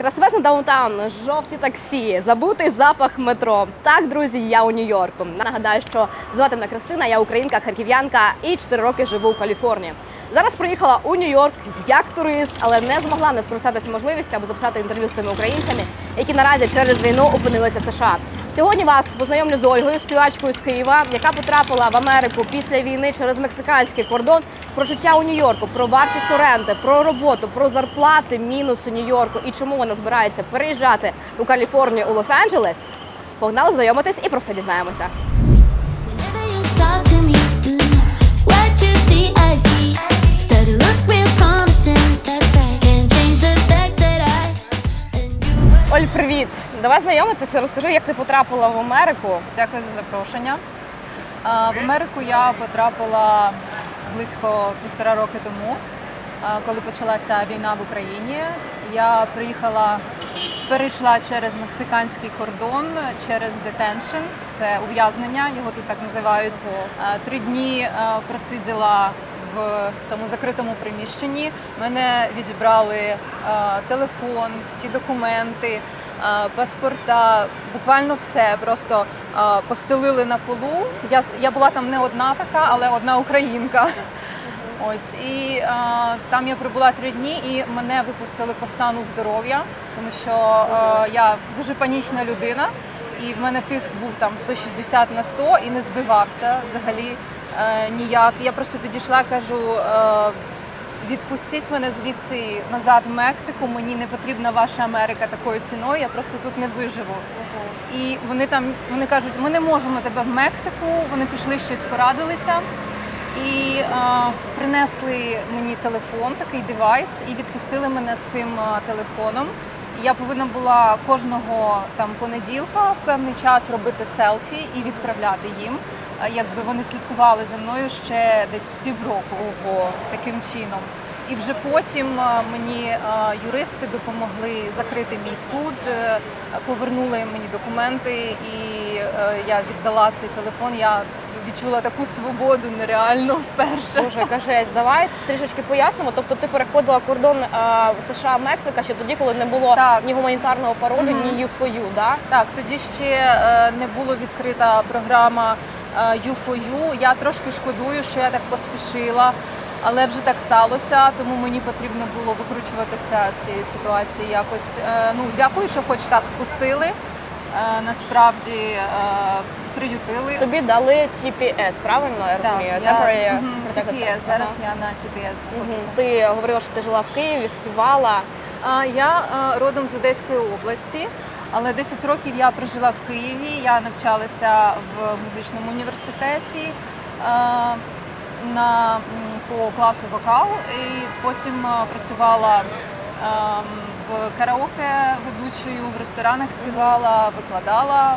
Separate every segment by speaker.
Speaker 1: Красивезний даунтаун, жовті таксі, забутий запах метро. Так, друзі, я у Нью-Йорку. Нагадаю, що звати мене Кристина, я українка, харків'янка і 4 роки живу в Каліфорнії. Зараз приїхала у Нью-Йорк як турист, але не змогла не скористатися можливістю аби записати інтерв'ю з тими українцями, які наразі через війну опинилися в США. Сьогодні вас познайомлю з Ольгою, співачкою з Києва, яка потрапила в Америку після війни через мексиканський кордон. Про життя у Нью-Йорку, про вартість оренди, про роботу, про зарплати, мінуси Нью-Йорку і чому вона збирається переїжджати у Каліфорнію у Лос-Анджелес. Погнали знайомитись і про все дізнаємося. Давай знайомитися. Розкажи, як ти потрапила в Америку.
Speaker 2: Дякую за запрошення. В Америку я потрапила близько півтора роки тому, коли почалася війна в Україні. Я приїхала, перейшла через мексиканський кордон, через детеншн, це ув'язнення, його тут так називають. Три дні просиділа в цьому закритому приміщенні. Мене відібрали а, телефон, всі документи паспорта, буквально все. Просто постелили на полу. Я, я була там не одна така, але одна українка. Ось і а, там я пробула три дні, і мене випустили по стану здоров'я, тому що а, я дуже панічна людина, і в мене тиск був там 160 на 100 і не збивався взагалі е, ніяк. Я просто підійшла, кажу. Е, Відпустіть мене звідси назад в Мексику. Мені не потрібна ваша Америка такою ціною. Я просто тут не виживу. І вони там вони кажуть, ми не можемо тебе в Мексику. Вони пішли щось порадилися і е, принесли мені телефон, такий девайс, і відпустили мене з цим телефоном. Я повинна була кожного там понеділка в певний час робити селфі і відправляти їм. Якби вони слідкували за мною ще десь півроку Ого. таким чином. І вже потім е, мені е, юристи допомогли закрити мій суд, е, повернули мені документи, і я віддала цей телефон. Я відчула таку свободу нереально вперше.
Speaker 1: Боже, яка жесть. Давай трішечки пояснимо. Тобто ти переходила кордон США Мексика ще тоді, коли не було
Speaker 2: Так.
Speaker 1: ні гуманітарного паролю,
Speaker 2: Мгм.
Speaker 1: ні UFOU, да?
Speaker 2: Так, тоді ще не було відкрита програма е, U4U. Я трошки шкодую, що я так поспішила, але вже так сталося, тому мені потрібно було викручуватися з цієї ситуації якось. Е, Ну, дякую, що хоч так впустили. Е, Насправді приютили.
Speaker 1: Тобі дали TPS, правильно я розумію?
Speaker 2: я,
Speaker 1: Temporary
Speaker 2: мгм, TPS, зараз я на TPS знаходжуся.
Speaker 1: Ти говорила, що ти жила в Києві, співала.
Speaker 2: Я родом з Одеської області, але 10 років я прожила в Києві. Я навчалася в музичному університеті е, на, по класу вокал, і потім е, працювала ем, в караоке ведучою, в ресторанах співала, викладала е,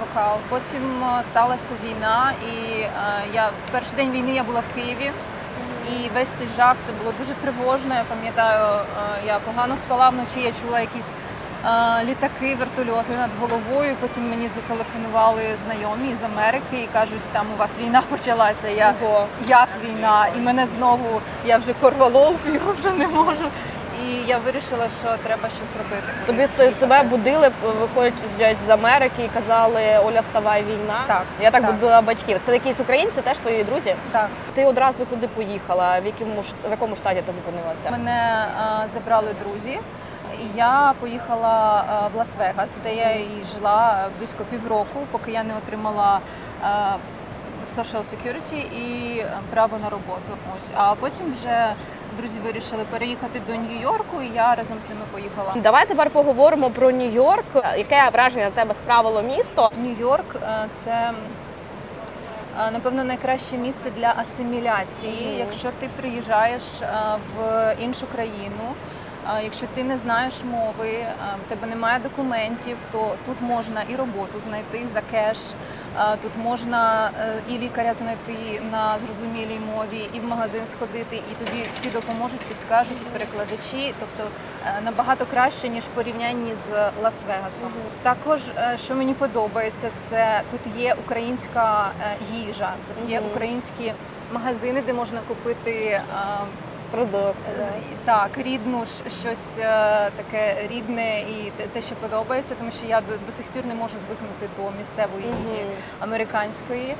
Speaker 2: вокал. Потім сталася війна, і я в перший день війни я була в Києві. І весь цей жах це було дуже тривожно. Я пам'ятаю, я погано спала вночі, я чула якісь літаки, вертольоти над головою. Потім мені зателефонували знайомі з Америки і кажуть, там у вас війна почалася. Я
Speaker 1: Ого.
Speaker 2: як війна? І мене знову я вже корвалол п'ю, вже не можу. І я вирішила, що треба щось робити.
Speaker 1: Тобі
Speaker 2: Кудись
Speaker 1: тебе будили, виходять з Америки і казали Оля, вставай війна.
Speaker 2: Так,
Speaker 1: Я так,
Speaker 2: так.
Speaker 1: будила батьків. Це якісь українці, теж твої друзі.
Speaker 2: Так.
Speaker 1: Ти одразу куди поїхала? В якому в якому штаті ти зупинилася?
Speaker 2: Мене е, забрали друзі. Я поїхала е, в Лас-Вегас, де я і жила близько півроку, поки я не отримала е, social security і е, право на роботу. Ось а потім вже друзі вирішили переїхати до Нью-Йорку, і я разом з ними поїхала.
Speaker 1: Давай тепер поговоримо про Нью-Йорк. Яке враження на тебе справило місто?
Speaker 2: Нью-Йорк це напевно найкраще місце для асиміляції.
Speaker 1: Мгм.
Speaker 2: Якщо ти приїжджаєш в іншу країну, якщо ти не знаєш мови, в тебе немає документів, то тут можна і роботу знайти за кеш. Тут можна е, і лікаря знайти на зрозумілій мові, і в магазин сходити, і тобі всі допоможуть, підскажуть, перекладачі. Тобто е, набагато краще ніж в порівнянні з Лас-Вегасом. Також, е, що мені подобається, це тут є українська їжа, тут є українські магазини, де можна купити. Е,
Speaker 1: Продукт.
Speaker 2: Так, рідну щось е, таке рідне і те- що подобається, тому що я до, до сих пір не можу звикнути до місцевої їжі американської.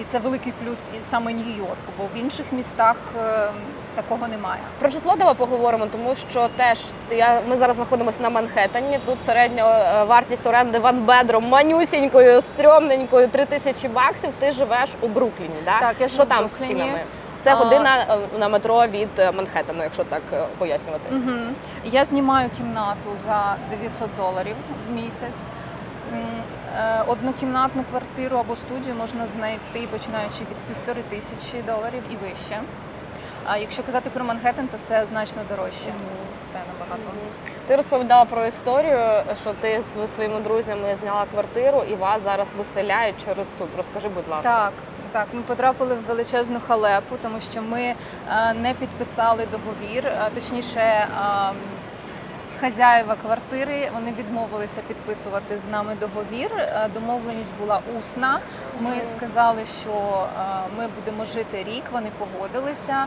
Speaker 2: І це великий плюс і саме Нью-Йорку, бо в інших містах е, такого немає.
Speaker 1: Про житло давай поговоримо, тому що теж я ми зараз знаходимося на Манхеттені. Тут середня е, вартість оренди ван бедром манюсінькою, стрьомненькою, 3 тисячі баксів. Ти живеш у Брукліні, да?
Speaker 2: Так, я
Speaker 1: що там з цінами? Це година е, на метро від е, Манхеттену, якщо так е, пояснювати.
Speaker 2: Угу. Я знімаю кімнату за 900 доларів в місяць. Однокімнатну квартиру або студію можна знайти починаючи від півтори тисячі доларів і вище. А якщо казати про Манхеттен, то це значно дорожче. Все набагато.
Speaker 1: Ти розповідала про історію, що ти з своїми друзями зняла квартиру і вас зараз виселяють через суд. Розкажи, будь ласка.
Speaker 2: Так, так, ми потрапили в величезну халепу, тому що ми е, не підписали договір, е, точніше. е, Хазяєва квартири вони відмовилися підписувати з нами договір. Домовленість була усна. Ми сказали, що ми будемо жити рік. Вони погодилися.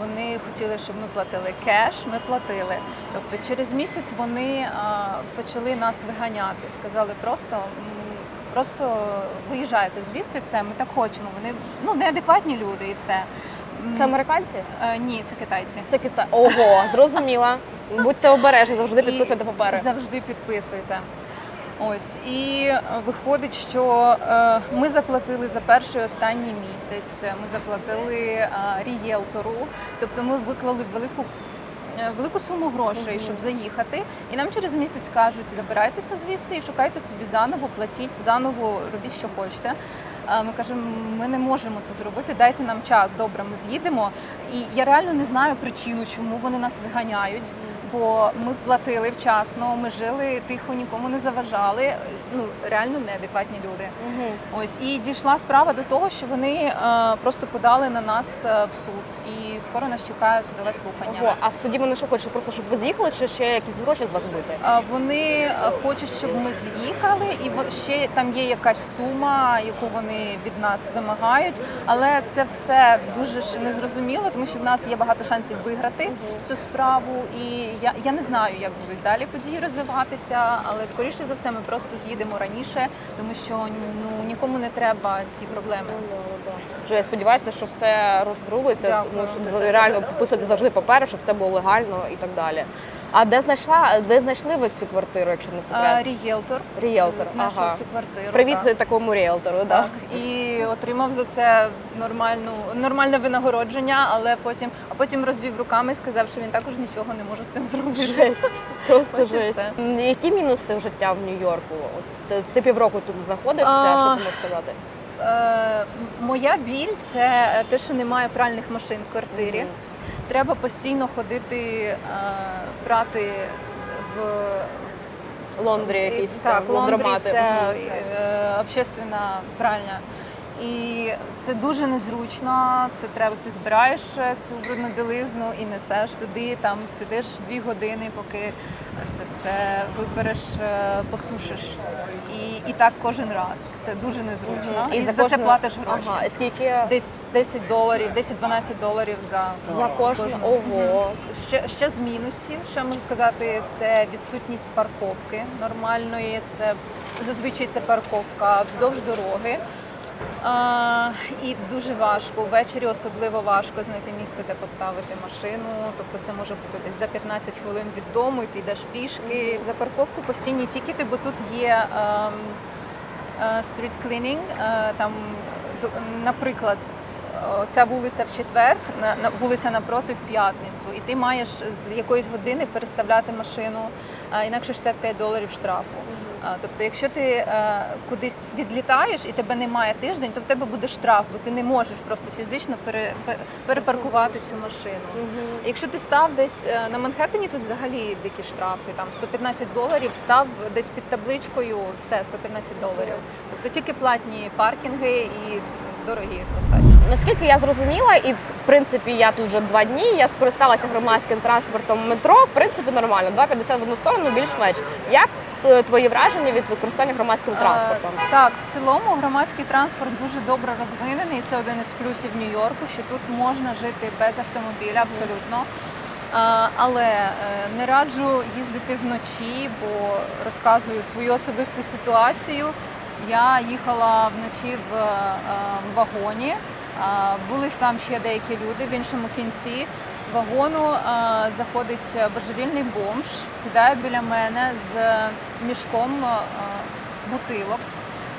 Speaker 2: Вони хотіли, щоб ми платили кеш. Ми платили. Тобто, через місяць вони почали нас виганяти. Сказали просто. Просто виїжджайте звідси, все, ми так хочемо. Вони ну неадекватні люди і все.
Speaker 1: Це американці?
Speaker 2: е, ні, це китайці.
Speaker 1: Це Китай. Ого, зрозуміла. Будьте обережні, завжди
Speaker 2: І
Speaker 1: підписуйте папери.
Speaker 2: Завжди підписуйте. Ось і е, виходить, що е, ми заплатили за перший останній місяць. Ми заплатили е, рієлтору, тобто ми виклали велику. Е, Велику суму грошей, щоб заїхати, і нам через місяць кажуть: забирайтеся звідси і шукайте собі заново, платіть заново, робіть, що хочете. Ми кажемо, ми не можемо це зробити. Дайте нам час. Добре, ми з'їдемо. І я реально не знаю причину, чому вони нас виганяють. Бо ми платили вчасно, ми жили тихо, нікому не заважали. Ну реально неадекватні люди.
Speaker 1: Мгм.
Speaker 2: Ось і дійшла справа до того, що вони е, просто подали на нас е, в суд, і скоро нас чекає судове слухання.
Speaker 1: Ого, а в суді вони що хочуть? Просто щоб ви з'їхали, чи ще якісь гроші з вас бити?
Speaker 2: А Вони е, хочуть, щоб ми з'їхали, і ще там є якась сума, яку вони від нас вимагають. Але це все дуже ще незрозуміло, тому що в нас є багато шансів виграти цю справу. І я, я не знаю, як будуть далі події розвиватися, але скоріше за все ми просто з'їдемо раніше, тому що ну нікому не треба ці проблеми.
Speaker 1: Вже я сподіваюся, що все розрулиться, тому щоб реально писати завжди папери, щоб все було легально і так далі. А де знайшла, де знайшли ви цю квартиру, якщо не секрет?
Speaker 2: Рієлтор
Speaker 1: Рієлтор,
Speaker 2: знайшов
Speaker 1: ага.
Speaker 2: цю квартиру.
Speaker 1: Привіт
Speaker 2: так.
Speaker 1: такому ріелтору, да.
Speaker 2: Так, і отримав за це нормальну нормальне винагородження, але потім, а потім розвів руками і сказав, що він також нічого не може з цим зробити.
Speaker 1: Жесть, просто
Speaker 2: Ось
Speaker 1: жесть.
Speaker 2: все.
Speaker 1: Які мінуси життя в Нью-Йорку? От ти, ти півроку тут знаходишся,
Speaker 2: А.
Speaker 1: що ти можеш сказати?
Speaker 2: Е, моя біль це те, що немає пральних машин в квартирі.
Speaker 1: Мгм.
Speaker 2: Треба постійно ходити е, прати в
Speaker 1: Лондрі якісь
Speaker 2: так,
Speaker 1: там,
Speaker 2: лондрі
Speaker 1: лондромати.
Speaker 2: це е, общественна пральня. І це дуже незручно. Це треба, ти збираєш е, цю брудну білизну і несеш туди, там сидиш дві години, поки це все вибереш, е, посушиш. І, і так кожен раз. Це дуже незручно.
Speaker 1: Мгм.
Speaker 2: І, за,
Speaker 1: кожне-
Speaker 2: це платиш гроші.
Speaker 1: Ага, і скільки
Speaker 2: Десь 10 доларів, 10-12 доларів за,
Speaker 1: за кожен? Ого.
Speaker 2: Ще, ще з мінусів, що я можу сказати, це відсутність парковки нормальної. Це зазвичай це парковка вздовж дороги. А, і дуже важко. Ввечері особливо важко знайти місце, де поставити машину. Тобто це може бути десь за 15 хвилин від дому, і ти йдеш пішки. За парковку постійні тікети, бо тут є ем, е, стріт клінінг. е, Там, наприклад, е, ця вулиця в четвер, вулиця напроти в п'ятницю, і ти маєш з якоїсь години переставляти машину, а інакше 65 доларів штрафу. Тобто, якщо ти е, кудись відлітаєш і тебе немає тиждень, то в тебе буде штраф, бо ти не можеш просто фізично пере, пер- перепаркувати цю машину. Якщо ти став десь е, на Манхеттені, тут взагалі дикі штрафи, там 115 доларів, став десь під табличкою, все, 115 доларів. Тобто тільки платні паркінги і дорогі достатньо.
Speaker 1: наскільки я зрозуміла, і в принципі я тут вже два дні. Я скористалася громадським транспортом метро. В принципі, нормально. 2,50 в одну сторону, більш-менш. Як е, твої враження від використання громадським транспортом?
Speaker 2: Е, Так, в цілому громадський транспорт дуже добре розвинений. Це один із плюсів Нью-Йорку, що тут можна жити без автомобіля абсолютно. Е, Але е, не раджу їздити вночі, бо розказую свою особисту ситуацію. Я їхала вночі в е, вагоні. Е, Були ж там ще деякі люди в іншому кінці вагону. е, Заходить божевільний бомж, сідає біля мене з мішком е, бутилок.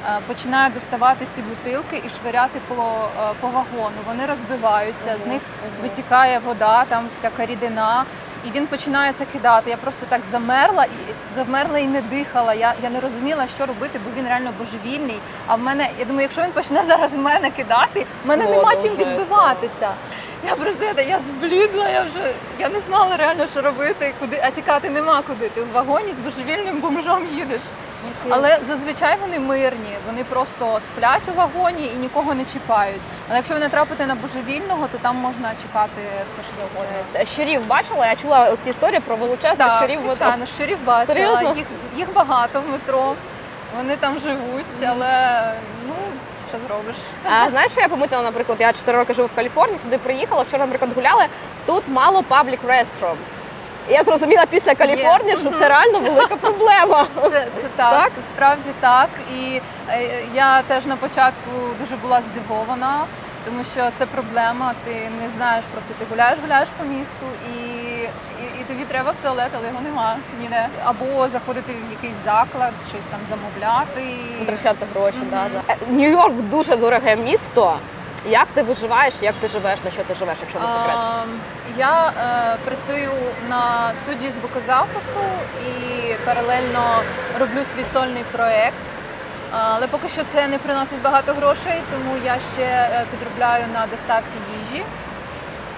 Speaker 2: Е, Починає доставати ці бутилки і швиряти по, е, по вагону. Вони розбиваються, з них витікає вода, там всяка рідина. І він починає це кидати. Я просто так замерла і замерла і не дихала. Я, я не розуміла, що робити, бо він реально божевільний. А в мене, я думаю, якщо він почне зараз в мене кидати, в мене нема чим відбиватися. Я просто я, я зблідла, я вже я не знала реально, що робити, куди, а тікати нема куди. Ти в вагоні з божевільним бомжом їдеш. Але зазвичай вони мирні, вони просто сплять у вагоні і нікого не чіпають. Але якщо ви натрапите на божевільного, то там можна чекати все що завгодно.
Speaker 1: Е, Щурів бачила, я чула ці історії про величезних
Speaker 2: Так,
Speaker 1: щурів
Speaker 2: звичайно, щурів бачила.
Speaker 1: Серйозно?
Speaker 2: Їх, їх багато в метро. Вони там живуть, але ну що зробиш?
Speaker 1: А знаєш, що я помітила, наприклад, я 4 роки живу в Каліфорнії, сюди приїхала, вчора, наприклад, гуляли. Тут мало public restrooms. Я зрозуміла після Каліфорнії, що це реально велика проблема.
Speaker 2: Це, це так,
Speaker 1: Так?
Speaker 2: це справді так. І е, я теж на початку дуже була здивована, тому що це проблема. Ти не знаєш, просто ти гуляєш, гуляєш по місту і, і, тобі треба в туалет, але його нема ніде. Або заходити в якийсь заклад, щось там замовляти.
Speaker 1: Витрачати гроші. Да, за. Е, Нью-Йорк дуже дороге місто. Як ти виживаєш, як ти живеш, на що ти живеш, якщо не секрет?
Speaker 2: А, Я е, працюю на студії звукозапису і паралельно роблю свій сольний проєкт. Але поки що це не приносить багато грошей, тому я ще е, підробляю на доставці їжі.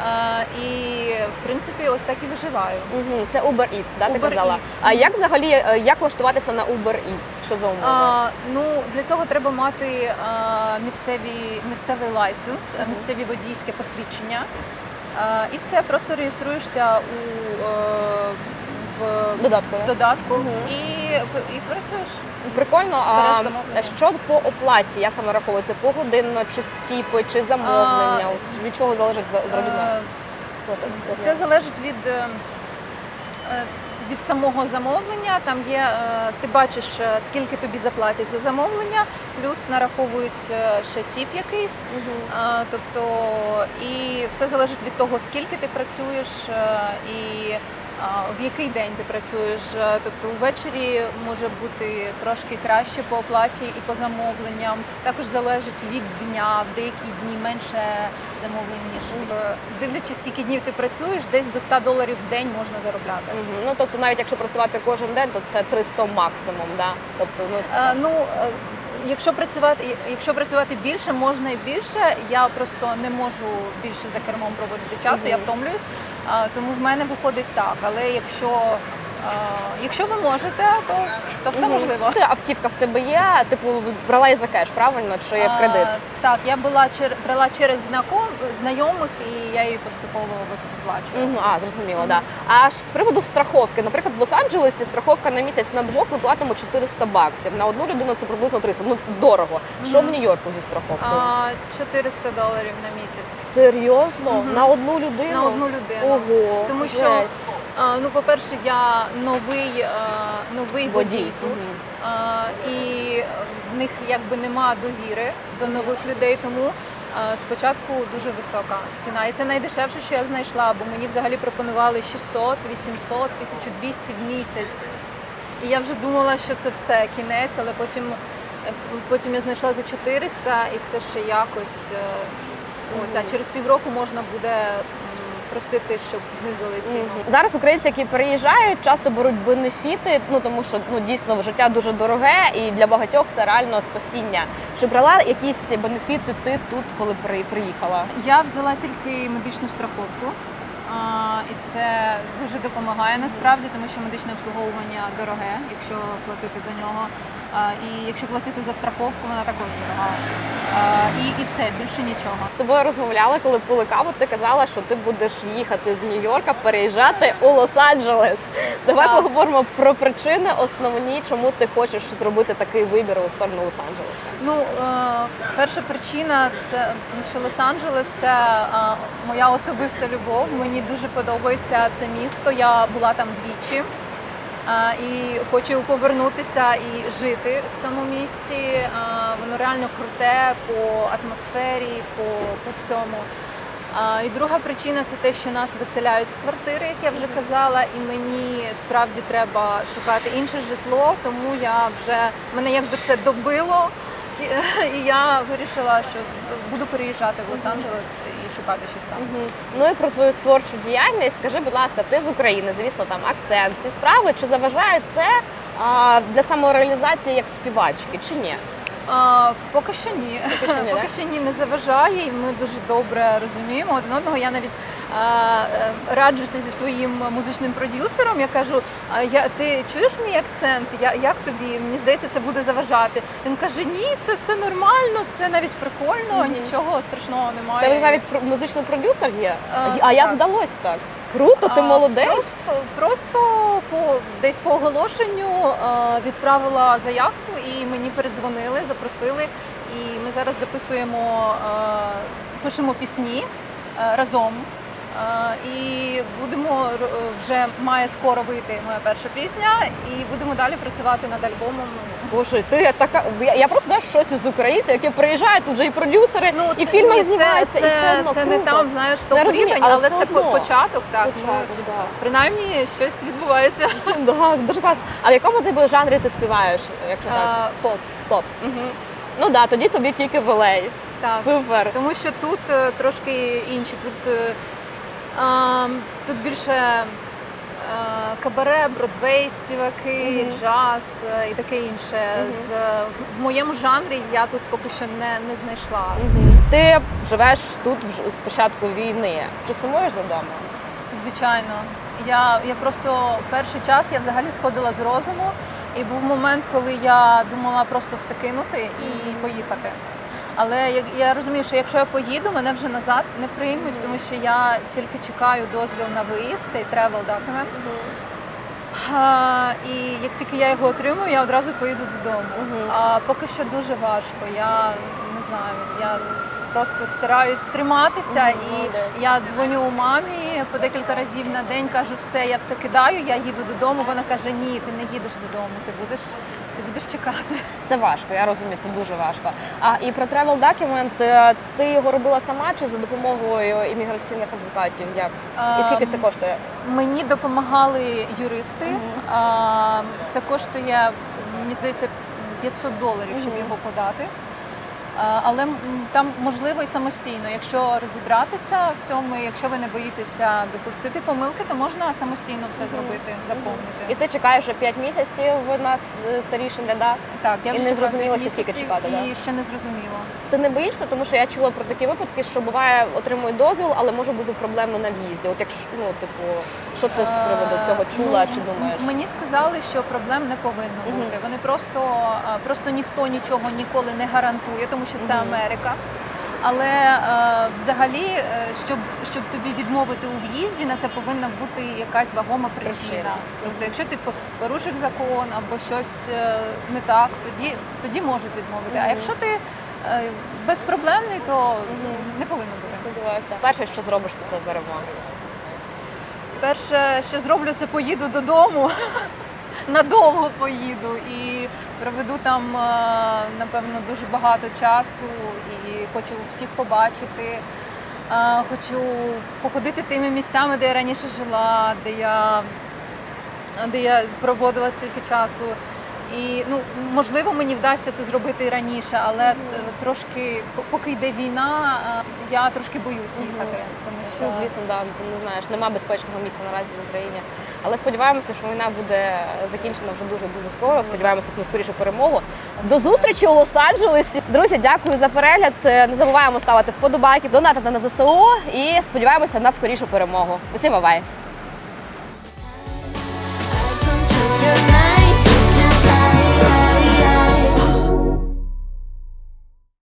Speaker 2: Е, І в принципі ось так і виживаю.
Speaker 1: Угу, це Uber Eats, да, ти
Speaker 2: Uber
Speaker 1: казала.
Speaker 2: Eats.
Speaker 1: А як взагалі е, як влаштуватися на Uber Eats? Що за умови?
Speaker 2: А, ну для цього треба мати а, місцеві місцевий лайсенс, угу. місцеві водійське посвідчення. А, і все, просто реєструєшся у е, в
Speaker 1: Додатку,
Speaker 2: додатку
Speaker 1: Мгм.
Speaker 2: і, і працюєш.
Speaker 1: Прикольно. А що по оплаті? Як там нараховується? Погодинно, чи тіпи, чи замовлення?
Speaker 2: А,
Speaker 1: От від чого залежить за- заробітна?
Speaker 2: Е. Це залежить від, е, е, від самого замовлення. Там є, е, ти бачиш, е, скільки тобі заплатять за замовлення, плюс нараховують е, ще тіп якийсь. А, Тобто, і все залежить від того, скільки ти працюєш е, і в який день ти працюєш. Е, Тобто ввечері може бути трошки краще по оплаті і по замовленням. Також залежить від дня, в деякі дні менше замовлень, ніж дивлячись, скільки днів ти працюєш, десь до 100 доларів в день можна заробляти.
Speaker 1: Мгм. Ну тобто, навіть якщо працювати кожен день, то це 300 максимум, да? Тобто, ну
Speaker 2: Е, Ну, е, якщо працювати, якщо працювати більше, можна і більше. Я просто не можу більше за кермом проводити часу, я втомлююсь. Тому в мене виходить так. Але якщо, якщо ви можете, то, то все можливо.
Speaker 1: Ти автівка в тебе є, типу брала і за кеш, правильно? Чи в кредит?
Speaker 2: Так, я була чер- брала через знаком знайомих і я її поступово виплачую.
Speaker 1: Мгм, А, зрозуміло, да. А ж з приводу страховки, наприклад, в Лос-Анджелесі страховка на місяць на двох ми платимо 400 баксів. На одну людину це приблизно 300. Ну дорого. Що в Нью-Йорку зі страховкою?
Speaker 2: А, 400 доларів на місяць.
Speaker 1: Серйозно?
Speaker 2: Мгм.
Speaker 1: На одну людину?
Speaker 2: На одну людину.
Speaker 1: Ого,
Speaker 2: Тому що
Speaker 1: жесть.
Speaker 2: Ну, по-перше, я новий, е, новий водій,
Speaker 1: Водій,
Speaker 2: тут. А, і в них якби нема довіри до нових людей, тому е, спочатку дуже висока ціна. І це найдешевше, що я знайшла, бо мені взагалі пропонували 600, 800, 1200 в місяць. І я вже думала, що це все кінець, але потім, потім я знайшла за 400, і це ще якось. е, Ось, а через півроку можна буде просити, щоб знизили ціну.
Speaker 1: Зараз українці, які переїжджають, часто беруть бенефіти, ну тому що ну дійсно життя дуже дороге, і для багатьох це реально спасіння. Чи брала якісь бенефіти ти тут, коли при- приїхала?
Speaker 2: Я взяла тільки медичну страховку. А, І це дуже допомагає насправді, тому що медичне обслуговування дороге, якщо платити за нього. І якщо платити за страховку, вона також дорога. І, і все, більше нічого.
Speaker 1: З тобою розмовляли, коли пили каву. Ти казала, що ти будеш їхати з Нью-Йорка, переїжджати у Лос-Анджелес. Давай
Speaker 2: Так.
Speaker 1: поговоримо про причини основні, чому ти хочеш зробити такий вибір у сторону Лос-Анджелеса.
Speaker 2: Ну, е, перша причина це тому, що Лос-Анджелес це моя особиста любов. Мені дуже подобається це місто. Я була там двічі. І хочу повернутися і жити в цьому місті. Е, Воно реально круте по атмосфері, по, по всьому. І друга причина це те, що нас виселяють з квартири, як я вже казала, і мені справді треба шукати інше житло, тому я вже мене якби це добило, і я вирішила, що буду переїжджати в Лос-Анджелес і шукати щось там.
Speaker 1: Угу. Ну і про твою творчу діяльність. Скажи, будь ласка, ти з України, звісно, там акцент, ці справи. Чи заважає це а, для самореалізації як співачки, чи ні?
Speaker 2: А, поки що ні.
Speaker 1: Поки що ні,
Speaker 2: поки що ні не заважає, і ми дуже добре розуміємо один одного. Я навіть а, е, раджуся зі своїм музичним продюсером. Я кажу: а я ти чуєш мій акцент? Я як тобі? Мені здається, це буде заважати. Він каже: Ні, це все нормально, це навіть прикольно,
Speaker 1: Мгм.
Speaker 2: нічого страшного немає.
Speaker 1: навіть музичний продюсер є.
Speaker 2: А,
Speaker 1: А, як
Speaker 2: так.
Speaker 1: вдалося так? Круто, ти
Speaker 2: А,
Speaker 1: молодець.
Speaker 2: Просто, просто по десь по оголошенню а, відправила заявку, і передзвонили, запросили. І ми зараз записуємо, пишемо пісні разом. А, І будемо вже має скоро вийти моя перша пісня, і будемо далі працювати над альбомом.
Speaker 1: Боже, ти така. Я, я просто знаєш, щось із українців, які приїжджають, тут же і продюсери,
Speaker 2: Ну,
Speaker 1: і
Speaker 2: це-
Speaker 1: фільми
Speaker 2: ні,
Speaker 1: знімаються,
Speaker 2: це,
Speaker 1: і все одно
Speaker 2: це не там, знаєш,
Speaker 1: Я
Speaker 2: топ рівень,
Speaker 1: але
Speaker 2: але це
Speaker 1: одно.
Speaker 2: початок. Так,
Speaker 1: Початок, да.
Speaker 2: принаймні щось відбувається.
Speaker 1: Да, дуже класно. А в якому ти жанрі ти співаєш, якщо так?
Speaker 2: Поп.
Speaker 1: Поп. Угу. Ну так, да, тоді тобі тільки в LA.
Speaker 2: Так.
Speaker 1: Супер.
Speaker 2: Тому що тут е, трошки інші. Тут, е, тут більше е, кабаре, бродвей, співаки,
Speaker 1: Мгм.
Speaker 2: джаз е, і таке інше.
Speaker 1: Мгм.
Speaker 2: З, в моєму жанрі я тут поки що не, не знайшла.
Speaker 1: Мгм. Ти живеш тут з початку війни. Чи сумуєш за домом?
Speaker 2: Звичайно. Я, я просто перший час я взагалі сходила з розуму, і був момент, коли я думала просто все кинути і поїхати. Але я, я розумію, що якщо я поїду, мене вже назад не приймуть, тому що я тільки чекаю дозвіл на виїзд, цей travel document. А, і як тільки я його отримую, я одразу поїду додому. А поки що дуже важко. Я не знаю, я просто стараюсь триматися і я дзвоню мамі по декілька разів на день, кажу, все, я все кидаю, я їду додому. Вона каже, ні, ти не їдеш додому, ти будеш, ти будеш чекати.
Speaker 1: Це важко, я розумію, це дуже важко. А і про travel document, е, ти його робила сама чи за допомогою імміграційних адвокатів? Як? І скільки це
Speaker 2: Ем,
Speaker 1: коштує?
Speaker 2: Мені допомагали юристи. Це коштує, мені здається, 500 доларів, щоб його подати. А, Але там можливо і самостійно. Якщо розібратися в цьому, якщо ви не боїтеся допустити помилки, то можна самостійно все зробити,
Speaker 1: І ти чекаєш вже 5 місяців на це рішення, да?
Speaker 2: Так, я
Speaker 1: і
Speaker 2: вже
Speaker 1: не зрозуміло, ще скільки чекати,
Speaker 2: і ще не зрозуміло.
Speaker 1: Ти не боїшся, тому що я чула про такі випадки, що буває, отримують дозвіл, але може бути проблеми на в'їзді. От якщо ну, типу, що ти з приводу цього чула
Speaker 2: Ну,
Speaker 1: чи думаєш?
Speaker 2: Мені сказали, що проблем не повинно бути. Вони просто, просто ніхто нічого ніколи не гарантує, тому що це. Америка. Але е, взагалі, щоб, щоб тобі відмовити у в'їзді, на це повинна бути якась вагома причина.
Speaker 1: Причина.
Speaker 2: Тобто, якщо ти порушив закон або щось е, не так, тоді, тоді можуть відмовити. А якщо ти е, безпроблемний, то
Speaker 1: Мгм.
Speaker 2: не повинно бути.
Speaker 1: Сподіваюся. Перше, що зробиш після перемоги.
Speaker 2: Перше, що зроблю, це поїду додому. Надовго поїду і проведу там, е, напевно, дуже багато часу і хочу всіх побачити. Е, Хочу походити тими місцями, де я раніше жила, де я, де я проводила стільки часу. І ну можливо мені вдасться це зробити і раніше, але е, трошки поки йде війна, е, я трошки боюсь їхати. Тому що
Speaker 1: Ну, звісно, да, ти не знаєш, нема безпечного місця наразі в Україні. Але сподіваємося, що війна буде закінчена вже дуже дуже скоро. Сподіваємося на скорішу перемогу. До зустрічі у Лос-Анджелесі. Друзі, дякую за перегляд. Е, Не забуваємо ставити вподобайки, донатити на ЗСУ і сподіваємося на скорішу перемогу. Усім бувай!